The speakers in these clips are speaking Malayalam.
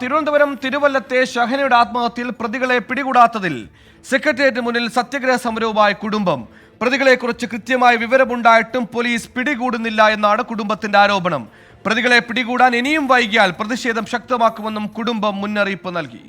തിരുവനന്തപുരം തിരുവല്ലത്തെ ഷഹനയുടെ ആത്മഹത്യയിൽ പ്രതികളെ പിടികൂടാത്തതിൽ സെക്രട്ടേറിയറ്റ് മുന്നിൽ സത്യഗ്രഹ സമരവുമായി കുടുംബം. പ്രതികളെക്കുറിച്ച് കൃത്യമായ വിവരമുണ്ടായിട്ടും പോലീസ് പിടികൂടുന്നില്ല എന്നാണ് കുടുംബത്തിന്റെ ആരോപണം. പ്രതികളെ പിടികൂടാൻ ഇനിയും വൈകിയാൽ പ്രതിഷേധം ശക്തമാക്കുമെന്നും കുടുംബം മുന്നറിയിപ്പ് നൽകി.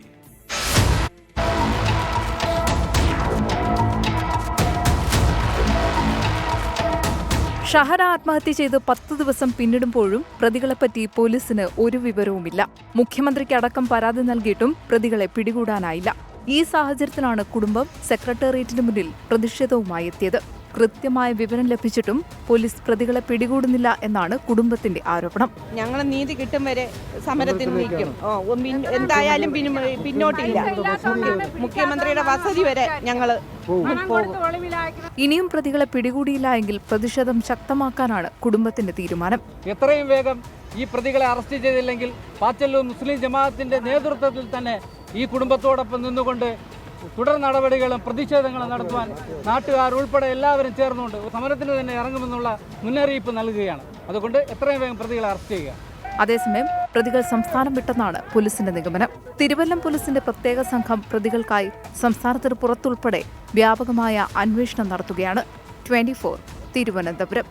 ഷഹന ആത്മഹത്യ ചെയ്ത് പത്ത് ദിവസം പിന്നിടുമ്പോഴും പ്രതികളെപ്പറ്റി പോലീസിന് ഒരു വിവരവുമില്ല. മുഖ്യമന്ത്രിക്ക് അടക്കം പരാതി നൽകിയിട്ടും പ്രതികളെ പിടികൂടാനായില്ല. ഈ സാഹചര്യത്തിലാണ് കുടുംബം സെക്രട്ടേറിയറ്റിന് മുന്നിൽ പ്രതിഷേധവുമായി എത്തിയത്. കൃത്യമായ വിവരം ലഭിച്ചിട്ടും പോലീസ് പ്രതികളെ പിടികൂടുന്നില്ല എന്നാണ് കുടുംബത്തിന്റെ ആരോപണം. ഞങ്ങൾ നീതി കിട്ടും വരെ സമരത്തിന് നിൽക്കും. എന്തായാലും പിന്നു- പിന്നോട്ടില്ല. മുഖ്യമന്ത്രിയുടെ വസതി വരെ ഞങ്ങൾ ഇനിയും പ്രതികളെ പിടികൂടിയില്ല എങ്കിൽ പ്രതിഷേധം ശക്തമാക്കാനാണ് കുടുംബത്തിന്റെ തീരുമാനം. എത്രയും വേഗം ഈ പ്രതികളെ അറസ്റ്റ് ചെയ്തില്ലെങ്കിൽ പാച്ചല്ലൂർ മുസ്ലിം ജമാഅത്തിന്റെ നേതൃത്വത്തിൽ തന്നെ ഈ കുടുംബത്തോടൊപ്പം നിന്നുകൊണ്ട് തുടർ നടപടികളും പ്രതിഷേധങ്ങളും നടത്തുവാൻ നാട്ടുകാർ ഉൾപ്പെടെ എല്ലാവരും ചേർന്നുകൊണ്ട് സമരത്തിന് തന്നെ ഇറങ്ങുമെന്നുള്ള മുന്നറിയിപ്പ് നൽകുകയാണ്. അതുകൊണ്ട് എത്രയും വേഗം പ്രതികളെ അറസ്റ്റ് ചെയ്യുക. അതേസമയം പ്രതികൾ സംസ്ഥാനം വിട്ടെന്നാണ് പോലീസിന്റെ നിഗമനം. തിരുവല്ലം പോലീസിന്റെ പ്രത്യേക സംഘം പ്രതികൾക്കായി സംസ്ഥാനത്തിന് പുറത്തുൾപ്പെടെ വ്യാപകമായ അന്വേഷണം നടത്തുകയാണ്. ട്വന്റി തിരുവനന്തപുരം.